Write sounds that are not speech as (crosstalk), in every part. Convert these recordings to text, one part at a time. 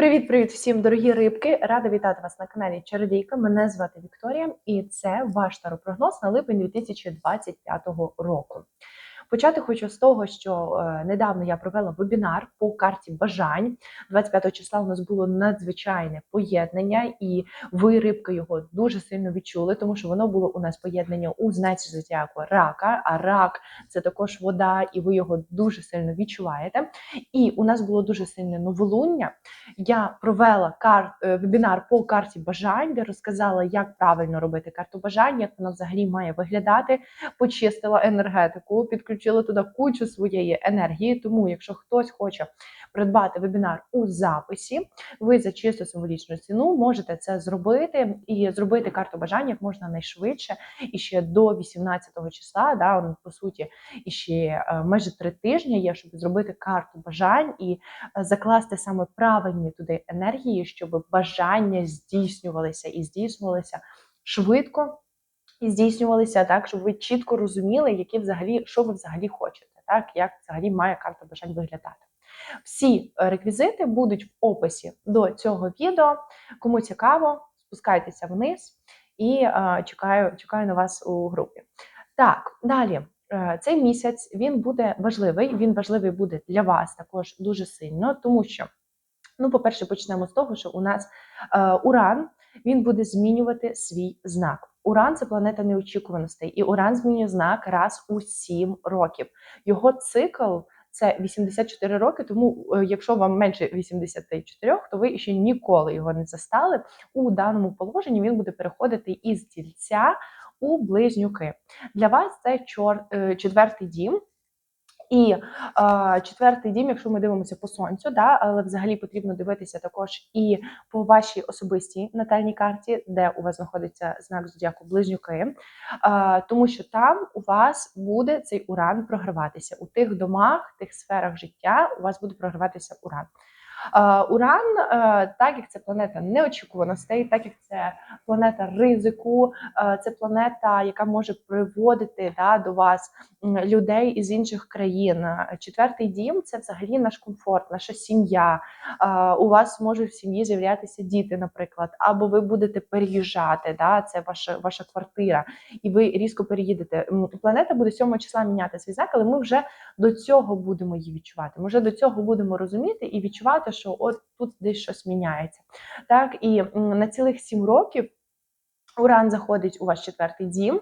Привіт-привіт всім, дорогі рибки! Рада вітати вас на каналі Чародійка. Мене звати Вікторія, і це ваш таропрогноз на липень 2025 року. Почати хочу з того, що е, недавно я провела вебінар по карті бажань. 25 числа у нас було надзвичайне поєднання, і ви, рибки, його дуже сильно відчули, тому що воно було у нас поєднання у знаці зодіаку рака. А рак це також вода, і ви його дуже сильно відчуваєте. І у нас було дуже сильне новолуння. Я провела кар... е, вебінар по карті бажань, де розказала, як правильно робити карту бажань, як вона взагалі має виглядати. Почистила енергетику, підключила туди кучу своєї енергії. Тому, якщо хтось хоче придбати вебінар у записі, ви за чисто символічну ціну можете це зробити і зробити карту бажань як можна найшвидше і ще до 18 числа. Да, по суті, і ще е, майже три тижні є, щоб зробити карту бажань і е, закласти саме правильні туди енергії, щоб бажання здійснювалися і здійснювалися швидко. І здійснювалися так, щоб ви чітко розуміли, які взагалі, що ви взагалі хочете, так як взагалі має карта бажань виглядати. Всі реквізити будуть в описі до цього відео. Кому цікаво, спускайтеся вниз і е, чекаю, чекаю на вас у групі. Так, далі. Е, Цей місяць він буде важливий. Він важливий буде для вас також дуже сильно, тому що, ну, по-перше, почнемо з того, що у нас е, Уран він буде змінювати свій знак. Уран це планета неочікуваностей, і Уран змінює знак раз у 7 років. Його цикл це 84 роки. Тому, е, якщо вам менше 84, то ви ще ніколи його не застали. У даному положенні він буде переходити із тільця у близнюки. Для вас це е, четвертий дім. І е, четвертий дім, якщо ми дивимося по сонцю, да, але взагалі потрібно дивитися також і по вашій особистій натальній карті, де у вас знаходиться знак зодіаку близнюки, е, тому що там у вас буде цей уран програватися у тих домах, тих сферах життя. У вас буде програватися уран. Е, Уран, е, так як це планета неочікуваностей, так як це планета ризику, е, це планета, яка може приводити да, до вас людей із інших країн. Четвертий дім це взагалі наш комфорт, наша сім'я. У вас можуть в сім'ї з'являтися діти, наприклад, або ви будете переїжджати. Да, це ваша ваша квартира, і ви різко переїдете. Планета буде 7 числа міняти свій знак, але ми вже до цього будемо її відчувати. Ми вже до цього будемо розуміти і відчувати, що от тут десь щось міняється. Так, і на цілих 7 років Уран заходить у ваш четвертий дім.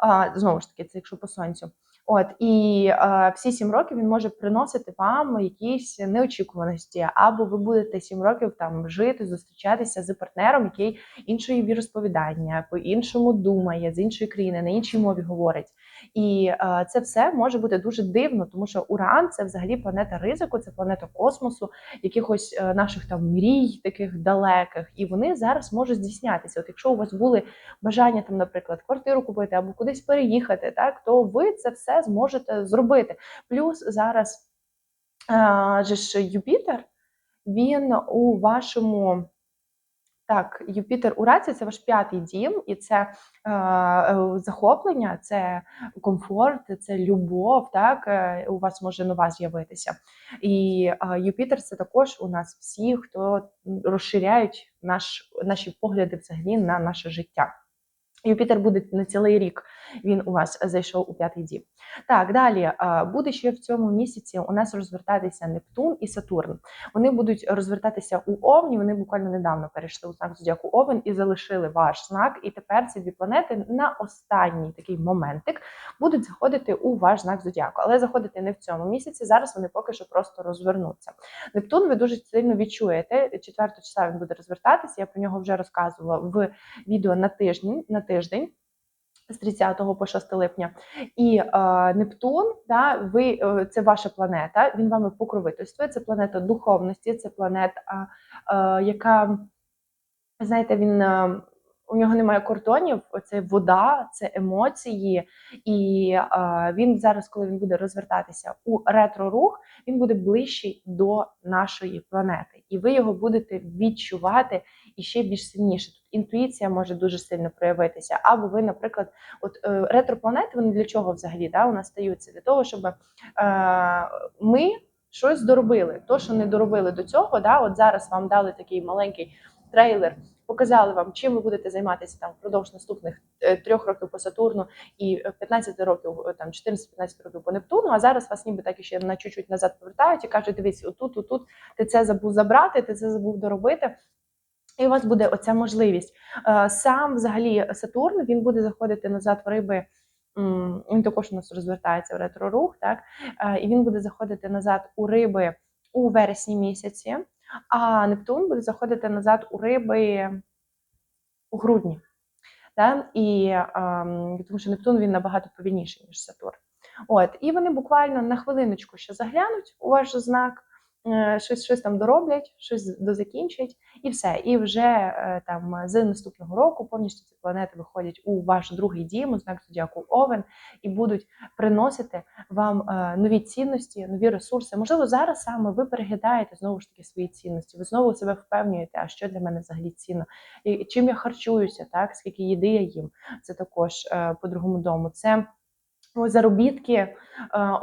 А, знову ж таки, це якщо по сонцю. От і е, всі сім років він може приносити вам якісь неочікуваності, або ви будете сім років там жити, зустрічатися з партнером, який іншої віросповідання, по іншому думає, з іншої країни, на іншій мові говорить. І е, це все може бути дуже дивно, тому що Уран це взагалі планета ризику, це планета космосу, якихось е, наших там мрій, таких далеких, і вони зараз можуть здійснятися. От якщо у вас були бажання там, наприклад, квартиру купити або кудись переїхати, так то ви це все зможете зробити. Плюс зараз е, же ж Юпітер, він у вашому. Так, Юпітер у раці це ваш п'ятий дім, і це е, е, захоплення, це комфорт, це любов. Так е, у вас може нова з'явитися. І е, Юпітер це також у нас всі, хто розширяють наш, наші погляди взагалі на наше життя. Юпітер буде на цілий рік. Він у вас зайшов у п'ятий дім. Так, далі е, буде ще в цьому місяці у нас розвертатися Нептун і Сатурн. Вони будуть розвертатися у Овні. Вони буквально недавно перейшли у знак зодіаку Овен і залишили ваш знак. І тепер ці дві планети на останній такий моментик будуть заходити у ваш знак зодіаку. Але заходити не в цьому місяці. Зараз вони поки що просто розвернуться. Нептун ви дуже сильно відчуєте. 4 числа він буде розвертатися. Я про нього вже розказувала в відео на тиждень. На тиждень. З 30 по 6 липня, і е, Нептун, да, ви е, це ваша планета. Він вами покровительствує. Це планета духовності, це планета, е, яка знаєте, він е, у нього немає кордонів. Це вода, це емоції, і е, він зараз, коли він буде розвертатися у ретро-рух, він буде ближчий до нашої планети, і ви його будете відчувати і ще більш сильніше. Інтуїція може дуже сильно проявитися. Або ви, наприклад, от е, ретропланети вони для чого взагалі да, у нас стаються? Для того, щоб е, ми. щось доробили. То, що не доробили до цього, да, от зараз вам дали такий маленький трейлер, показали вам, чим ви будете займатися там впродовж наступних е, трьох років по Сатурну і е, 15 років, е, там 14-15 років по Нептуну. А зараз вас ніби так іще на чуть-чуть назад повертають і кажуть, дивись, отут, отут ти це забув забрати, ти це забув доробити. І у вас буде оця можливість. Е, Сам взагалі Сатурн він буде заходити назад в риби. Він також у нас розвертається в ретро-рух, так Е, і він буде заходити назад у риби у вересні місяці, а Нептун буде заходити назад у риби у грудні. Да? І ем, тому що Нептун він набагато повільніший, ніж Сатурн. От, і вони буквально на хвилиночку ще заглянуть у ваш знак, щось, щось там дороблять, щось дозакінчать, і все. І вже е, там з наступного року повністю ці планети виходять у ваш другий дім, у знак зодіаку Овен, і будуть приносити вам е, нові цінності, нові ресурси. Можливо, зараз саме ви переглядаєте знову ж таки свої цінності. Ви знову себе впевнюєте, а що для мене взагалі цінно, і чим я харчуюся, так скільки їди я їм. Це також е, по другому дому. Це заробітки е,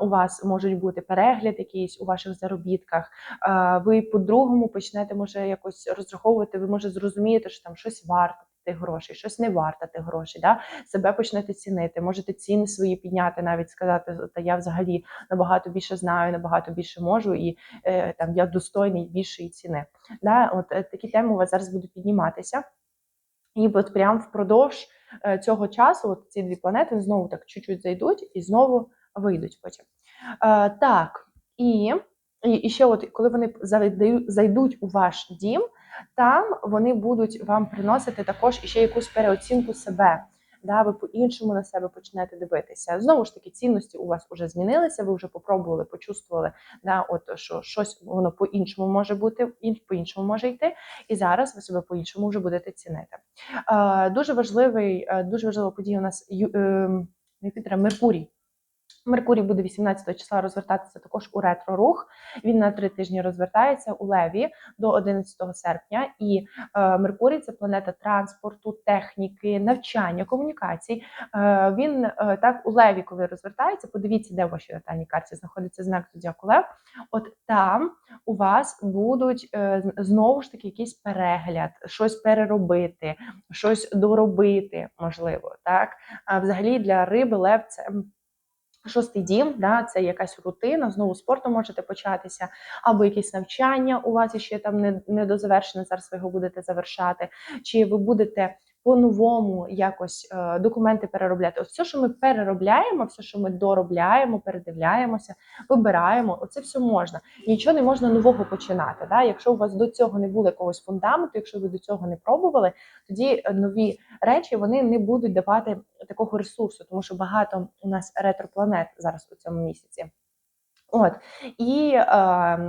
у вас можуть бути перегляд якийсь у ваших заробітках. Е, ви по-другому почнете може якось розраховувати. Ви може зрозумієте, що там щось варто тих грошей, щось не варто тих грошей. Да? Себе почнете цінити. Можете ціни свої підняти, навіть сказати, та я взагалі набагато більше знаю, набагато більше можу, і е, там я достойний більшої ціни. Да? От такі теми у вас зараз будуть підніматися. І от прям впродовж е, цього часу от ці дві планети знову так чуть-чуть зайдуть і знову вийдуть потім. Е, так, і, і ще, от коли вони зайдуть у ваш дім, там вони будуть вам приносити також іще якусь переоцінку себе. Да, ви по-іншому на себе почнете дивитися. Знову ж таки, цінності у вас вже змінилися, ви вже попробували, почувствували, да, от, що щось воно по-іншому може бути, ін- по-іншому може йти, і зараз ви себе по-іншому вже будете цінити. Дуже важливий, е, дуже важлива подія у нас ем, Юпітера Меркурій. Меркурій буде 18 числа розвертатися також у ретро-рух. Він на три тижні розвертається у Леві до 11 серпня. І е, Меркурій це планета транспорту, техніки, навчання, комунікацій. Е, він е, так у Леві, коли розвертається, подивіться, де в вашій натальній карті знаходиться знак Зодіаку Лев. От там у вас будуть е, знову ж таки якийсь перегляд, щось переробити, щось доробити, можливо. Так а взагалі для риби лев це. Шостий дім, да, це якась рутина, знову спорту можете початися, або якесь навчання у вас ще там не, не дозавершене, зараз ви його будете завершати, чи ви будете по-новому якось е, документи переробляти. Ось все, що ми переробляємо, все, що ми доробляємо, передивляємося, вибираємо, оце все можна. Нічого не можна нового починати. Да? Якщо у вас до цього не було якогось фундаменту, якщо ви до цього не пробували, тоді е, нові речі вони не будуть давати такого ресурсу, тому що багато у нас ретропланет зараз у цьому місяці. От і е,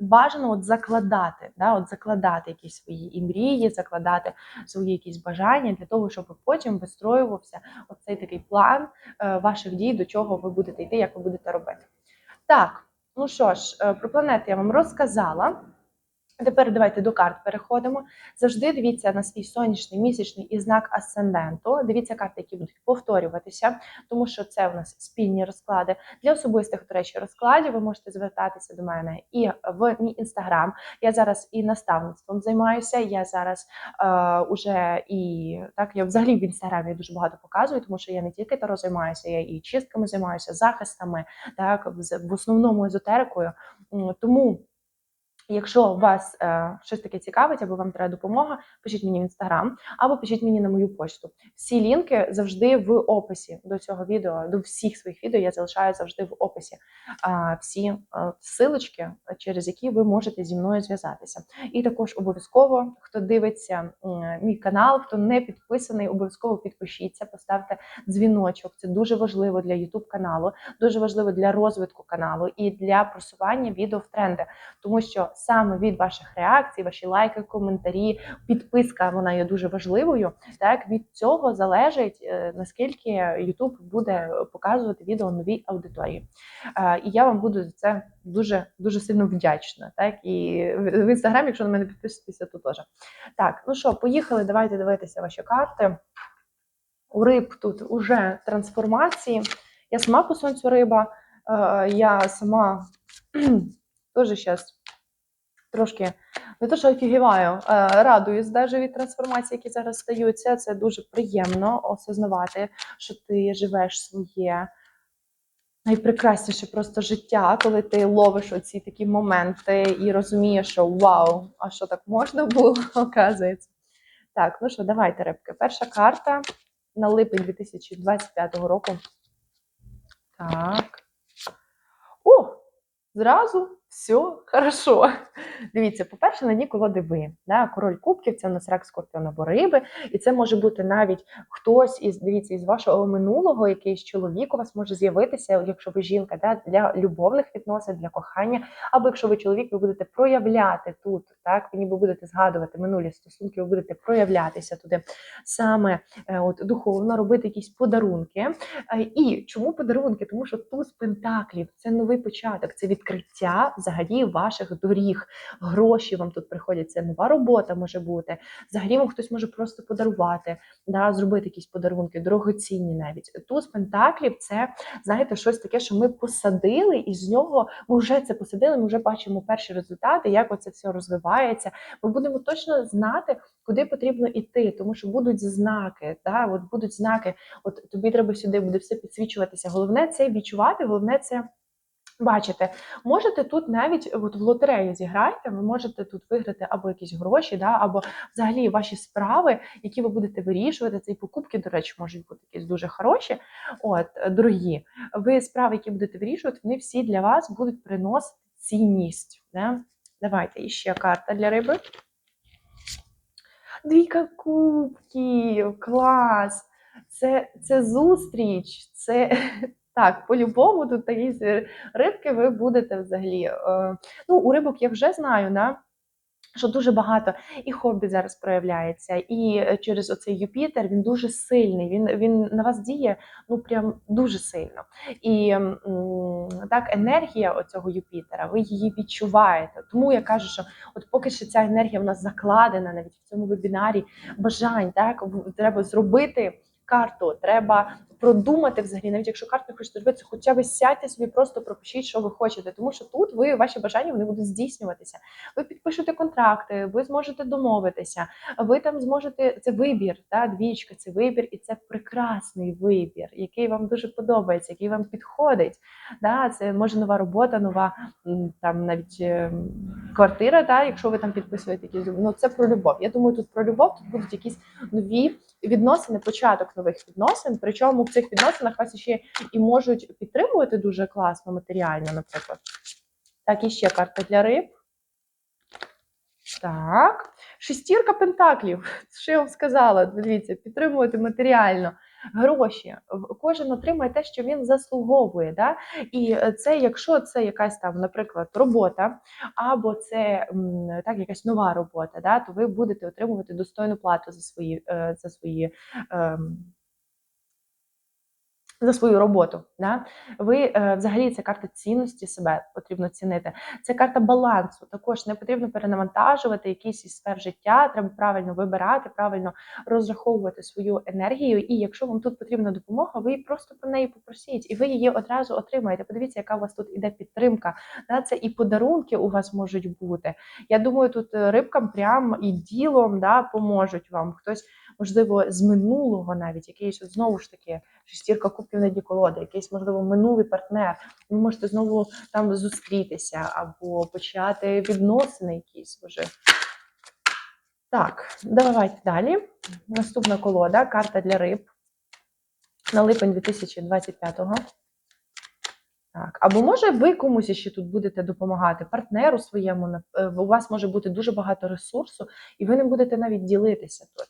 бажано от закладати, да, от закладати якісь свої і мрії, закладати свої якісь бажання для того, щоб потім вистроювався оцей такий план е, ваших дій, до чого ви будете йти, як ви будете робити. Так, ну що ж, е, про планети я вам розказала. Тепер давайте до карт переходимо. Завжди дивіться на свій сонячний місячний і знак асценденту. Дивіться карти, які будуть повторюватися, тому що це у нас спільні розклади. Для особистих, до речі, розкладів ви можете звертатися до мене і в мій інстаграм. Я зараз і наставництвом займаюся. Я зараз е, уже і так я взагалі в інстаграмі дуже багато показую, тому що я не тільки таро займаюся, я і чистками займаюся, захистами, так в основному езотерикою. Тому. Якщо вас е, щось таке цікавить, або вам треба допомога, пишіть мені в інстаграм, або пишіть мені на мою почту. Всі лінки завжди в описі до цього відео, до всіх своїх відео я залишаю завжди в описі е, всі е, силочки, через які ви можете зі мною зв'язатися. І також обов'язково, хто дивиться м, мій канал, хто не підписаний, обов'язково підпишіться, поставте дзвіночок. Це дуже важливо для YouTube каналу, дуже важливо для розвитку каналу і для просування відео в тренди, тому що саме від ваших реакцій, ваші лайки, коментарі, підписка вона є дуже важливою. Так від цього залежить е, наскільки YouTube буде показувати відео новій аудиторії. Е, І я вам буду за це дуже дуже сильно вдячна. Так і в інстаграмі, якщо на мене підписуєтеся, то теж. Так, ну що, поїхали. Давайте дивитися ваші карти. У риб тут уже трансформації. Я сама по сонцю риба, е, я сама (clears throat) теж зараз трошки не то, що офігіваю, радуюсь даже від трансформацій, які зараз стаються. Це дуже приємно осознавати, що ти живеш своє найпрекрасніше просто життя, коли ти ловиш оці такі моменти і розумієш, що вау, а що так можна було, (laughs) оказується. Так, ну що, давайте, рибки. Перша карта на липень 2025 року. Так. О! Зразу все хорошо. Дивіться, по-перше, на дні колоди ви. Да? Король кубків це у нас рак скорпіон або риби. І це може бути навіть хтось із дивіться, із вашого минулого, якийсь чоловік у вас може з'явитися, якщо ви жінка, да? для любовних відносин, для кохання. Або якщо ви чоловік, ви будете проявляти тут, так ви ніби будете згадувати минулі стосунки, ви будете проявлятися туди саме е, от духовно, робити якісь подарунки. Е, І чому подарунки? Тому що туз пентаклів це новий початок, це відкриття взагалі ваших доріг. Гроші вам тут приходять. Це нова робота може бути. Взагалі вам хтось може просто подарувати, да, зробити якісь подарунки, дорогоцінні навіть. Туз пентаклів це знаєте щось таке, що ми посадили, і з нього ми вже це посадили. Ми вже бачимо перші результати, як оце все розвивається. Ми будемо точно знати, куди потрібно йти, тому що будуть знаки. Да, от будуть знаки. От тобі треба сюди буде все підсвічуватися. Головне це відчувати, головне це. Бачите, можете тут навіть от в лотерею зіграйте, ви можете тут виграти або якісь гроші, да, або взагалі ваші справи, які ви будете вирішувати. Це і покупки, до речі, можуть бути якісь дуже хороші, от, дорогі. Ви справи, які будете вирішувати, вони всі для вас будуть приносити цінність. Да? Давайте іще карта для риби. Двійка кубків, клас! Це, це зустріч, це так, по-любому тут такі рибки ви будете взагалі. Е, ну, у рибок я вже знаю, да? що дуже багато і хобі зараз проявляється, і е, через оцей Юпітер він дуже сильний. Він, він на вас діє ну прям дуже сильно. І так, енергія оцього Юпітера, ви її відчуваєте. Тому я кажу, що от поки що ця енергія в нас закладена навіть в цьому вебінарі бажань, так треба зробити карту, треба продумати взагалі, навіть якщо карту хочете робити, хоча б сядьте собі, просто пропишіть, що ви хочете, тому що тут ви ваші бажання вони будуть здійснюватися. Ви підпишете контракти, ви зможете домовитися, ви там зможете це вибір, та двічка, це вибір, і це прекрасний вибір, який вам дуже подобається, який вам підходить. Да, це може нова робота, нова там навіть ем, квартира, та, якщо ви там підписуєте якісь ну це про любов. Я думаю, тут про любов тут будуть якісь нові відносини, початок нових відносин. Причому цих відносинах вас ще і можуть підтримувати дуже класно матеріально, наприклад. Так, і ще карта для риб. Так, шестірка пентаклів. (laughs) Що я вам сказала? Дивіться, підтримувати матеріально. Гроші. Кожен отримує те, що він заслуговує. Да? І е, це, якщо це якась там, наприклад, робота, або це так, якась нова робота, да, то ви будете отримувати достойну плату за свої, е, за свої. За свою роботу, да? ви е, взагалі це карта цінності себе потрібно цінити. Це карта балансу. Також не потрібно перенавантажувати якісь із сфер життя. Треба правильно вибирати, правильно розраховувати свою енергію. І якщо вам тут потрібна допомога, ви просто про неї попросіть, і ви її одразу отримаєте. Подивіться, яка у вас тут іде підтримка. Да? Це і подарунки у вас можуть бути. Я думаю, тут рибкам прям і ділом да, поможуть вам. Хтось, можливо, з минулого навіть якийсь от знову ж таки шестірка кубків на колоди, якийсь, можливо, минулий партнер. Ви можете знову там зустрітися або почати відносини якісь вже. Так, давайте далі. Наступна колода, карта для риб на липень 2025-го. Так, або може ви комусь ще тут будете допомагати, партнеру своєму. е, У вас може бути дуже багато ресурсу, і ви не будете навіть ділитися тут.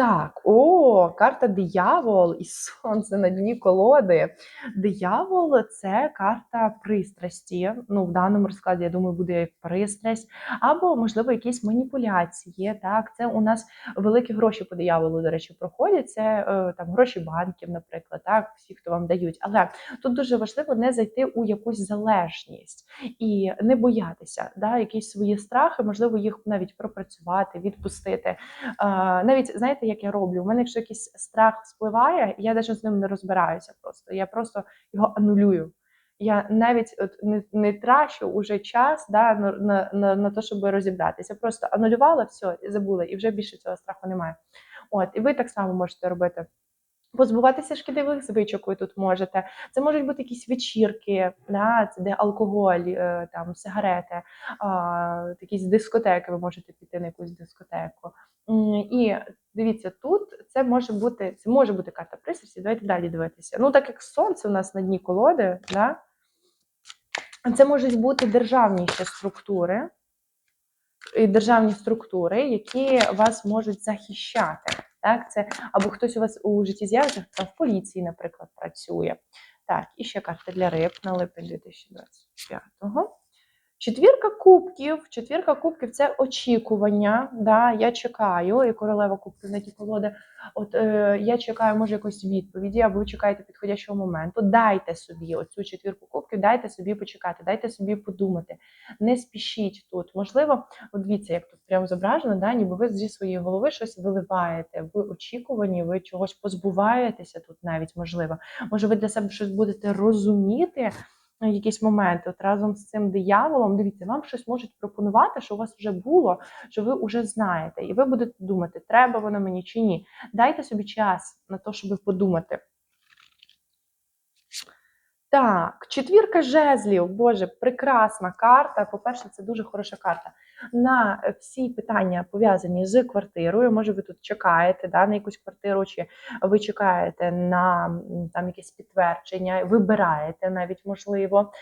Так, о, карта диявол і (laughs) сонце на дні колоди. Диявол це карта пристрасті. Ну, в даному розкладі, я думаю, буде як пристрасть, або, можливо, якісь маніпуляції. Так, це у нас великі гроші по дияволу, до речі, проходять. Це е, там гроші банків, наприклад, так, всі, хто вам дають. Але тут дуже важливо не зайти у якусь залежність і не боятися, да, якісь свої страхи, можливо, їх навіть пропрацювати, відпустити. Навіть знаєте, як я роблю? У мене, якщо якийсь страх спливає, я навіть з ним не розбираюся. Просто я просто його анулюю. Я навіть от не, не трачу уже час да, на, на, на, на те, щоб розібратися. Просто анулювала все і забула, і вже більше цього страху немає. От, і ви так само можете робити. Позбуватися шкідливих звичок ви тут можете. Це можуть бути якісь вечірки, да, це де алкоголь, е, там сигарети, а, якісь дискотеки. Ви можете піти на якусь дискотеку. І дивіться, тут це може бути це може бути карта пристрасті. Давайте далі дивитися. Ну, так як сонце у нас на дні колоди, да, це можуть бути державні ще структури, і державні структури, які вас можуть захищати. Так, це або хтось у вас у житті з'явиться, там в поліції, наприклад, працює. Так, і ще карта для риб на липень 2025-го. Четвірка кубків. Четвірка кубків це очікування. Да, Я чекаю, і королева кубків на ті колоди. От е, я чекаю, може, якоїсь відповіді, або ви чекаєте підходящого моменту. Дайте собі оцю четвірку кубків, дайте собі почекати, дайте собі подумати. Не спішіть тут. Можливо, от дивіться, як тут прямо зображено, да, ніби ви зі своєї голови щось виливаєте. Ви очікувані, ви чогось позбуваєтеся тут навіть можливо. Може, ви для себе щось будете розуміти. На Якісь моменти, от разом з цим дияволом, дивіться, вам щось можуть пропонувати, що у вас вже було, що ви вже знаєте, і ви будете думати, треба воно мені чи ні. Дайте собі час на те, щоб подумати. Так, четвірка жезлів. Боже, прекрасна карта. По-перше, це дуже хороша карта. На е, всі питання пов'язані з квартирою. Може, ви тут чекаєте да, на якусь квартиру, чи ви чекаєте на там якесь підтвердження, вибираєте навіть можливо.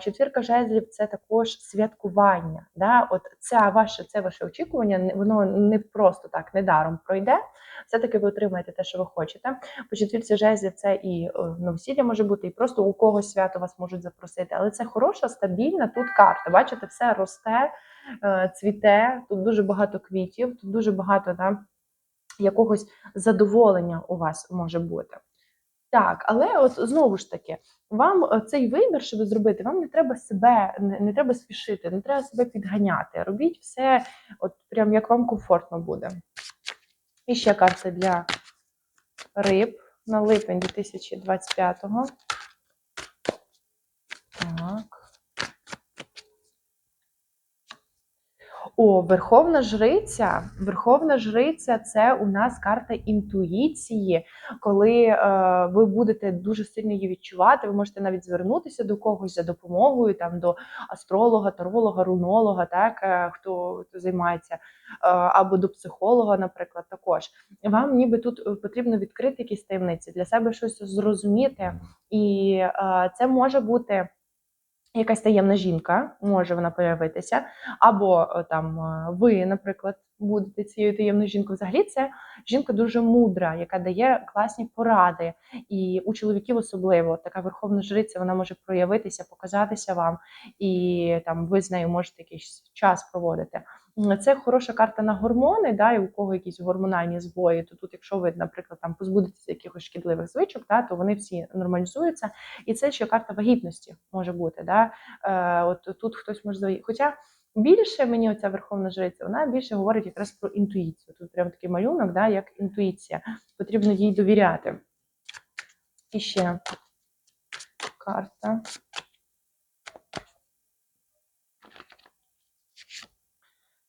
Четвірка жезлів це також святкування. Да? От це ваше, це ваше очікування, воно не просто так недаром пройде. Все-таки ви отримаєте те, що ви хочете. По четвірці жезлів це і е, новосілля може бути, і просто у когось свято вас можуть запросити. Але це хороша, стабільна тут карта. Бачите, все росте, е, цвіте, тут дуже багато квітів, тут дуже багато да, якогось задоволення у вас може бути. Так, але от знову ж таки, вам е, цей вибір, що ви зробите, вам не треба себе, не, не треба спішити, не треба себе підганяти. Робіть все, от прям як вам комфортно буде. І ще карта для риб на липень 2025-го. Так. О, Верховна Жриця. Верховна Жриця це у нас карта інтуїції. Коли е, ви будете дуже сильно її відчувати, ви можете навіть звернутися до когось за допомогою, там до астролога, таролога, рунолога, так е, хто, хто займається, е, або до психолога, наприклад, також. Вам ніби тут потрібно відкрити якісь таємниці, для себе щось зрозуміти, і е, це може бути. Якась таємна жінка може вона появитися, або е, там е, ви, наприклад, будете цією таємною жінкою. Взагалі, це жінка дуже мудра, яка дає класні поради. І у чоловіків особливо така верховна жриця, вона може проявитися, показатися вам, і там ви з нею можете якийсь час проводити. Це хороша карта на гормони, да, і у кого якісь гормональні збої, то тут, якщо ви, наприклад, там позбудетеся якихось шкідливих звичок, да, то вони всі нормалізуються. І це ще карта вагітності може бути. Да? Е, от тут хтось може. Хоча більше мені оця верховна жриця, вона більше говорить якраз про інтуїцію. Тут прям такий малюнок, да, як інтуїція. Потрібно їй довіряти. І ще карта.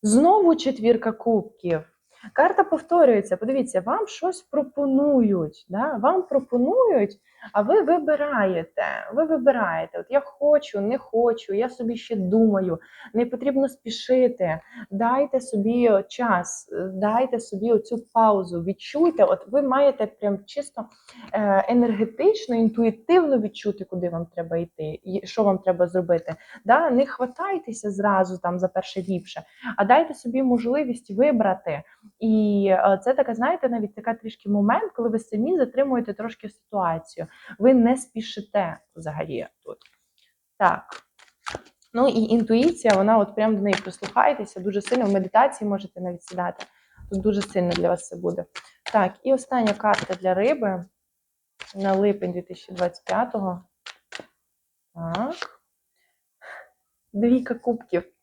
Знову четвірка кубків. Карта повторюється. Подивіться, вам щось пропонують. Да? Вам пропонують, а ви вибираєте. Ви вибираєте. От я хочу, не хочу, я собі ще думаю. Не потрібно спішити. Дайте собі час, дайте собі оцю паузу. Відчуйте, от ви маєте прям чисто е, енергетично, інтуїтивно відчути, куди вам треба йти, і що вам треба зробити. Да? Не хватайтеся зразу там за перше ліпше, а дайте собі можливість вибрати. І е, це така, знаєте, навіть така трішки момент, коли ви самі затримуєте трошки ситуацію. Ви не спішите взагалі тут. Так. Ну і інтуїція, вона от прям до неї прислухаєтеся дуже сильно. В медитації можете навіть сідати. Тут дуже сильно для вас це буде. Так, і остання карта для риби на липень 2025-го. Так. Двійка кубків.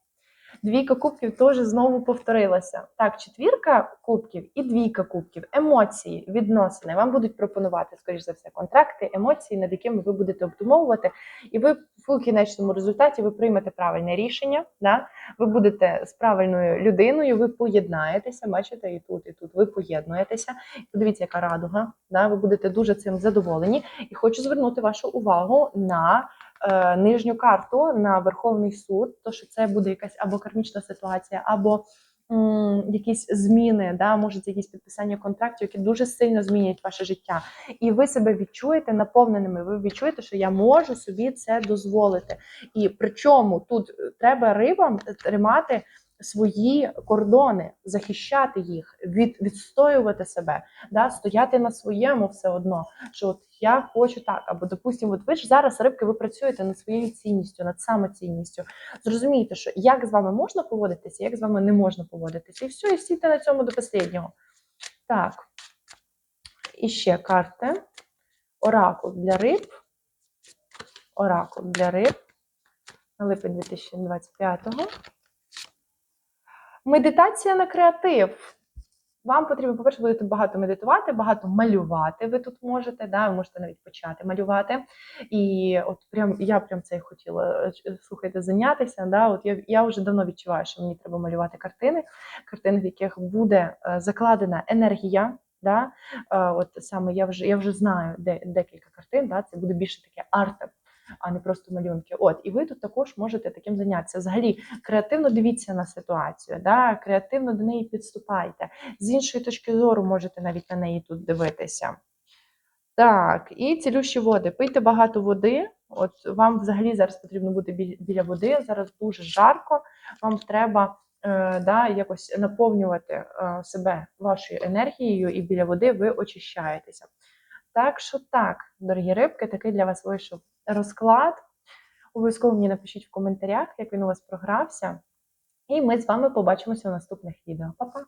Двійка кубків теж знову повторилася. Так, четвірка кубків і двійка кубків. Емоції, відносини. Вам будуть пропонувати, скоріш за все, контракти, емоції, над якими ви будете обдумовувати. І ви в кінечному результаті ви приймете правильне рішення. Да? Ви будете з правильною людиною, ви поєднаєтеся. Бачите, і тут, і тут ви поєднуєтеся. Подивіться, яка радуга. Да? Ви будете дуже цим задоволені. І хочу звернути вашу увагу на е, нижню карту на Верховний суд, то що це буде якась або кармічна ситуація, або м, якісь зміни, да, може якісь підписання контрактів, які дуже сильно змінять ваше життя. І ви себе відчуєте наповненими. Ви відчуєте, що я можу собі це дозволити. І причому тут треба рибам тримати свої кордони, захищати їх, від, відстоювати себе, да, стояти на своєму все одно. Що от я хочу так, або допустимо, от ви ж зараз рибки, ви працюєте над своєю цінністю, над самоцінністю. Зрозумійте, що як з вами можна поводитися, як з вами не можна поводитися, і все, і стійте на цьому до останнього. Так, і ще карти. Оракул для риб. Оракул для риб на липень 2025-го. Медитація на креатив. Вам потрібно, по-перше, будете багато медитувати, багато малювати. Ви тут можете, да, ви можете навіть почати малювати. І от прям я прям це хотіла е, слухайте, зайнятися. Да, от я, я вже давно відчуваю, що мені треба малювати картини, картини, в яких буде е, закладена енергія. Да? Е, От саме я вже я вже знаю де декілька картин. Да? Це буде більше таке арте, а не просто малюнки. От, і ви тут також можете таким зайнятися. Взагалі, креативно дивіться на ситуацію, да? креативно до неї підступайте. З іншої точки зору можете навіть на неї тут дивитися. Так, і цілющі води. Пийте багато води. От вам взагалі зараз потрібно бути біля води. Зараз дуже жарко. Вам треба е, да, якось наповнювати е, себе вашою енергією, і біля води ви очищаєтеся. Так що так, дорогі рибки, такий для вас вийшов розклад. Обов'язково мені напишіть в коментарях, як він у вас програвся. І ми з вами побачимося в наступних відео. Па-па!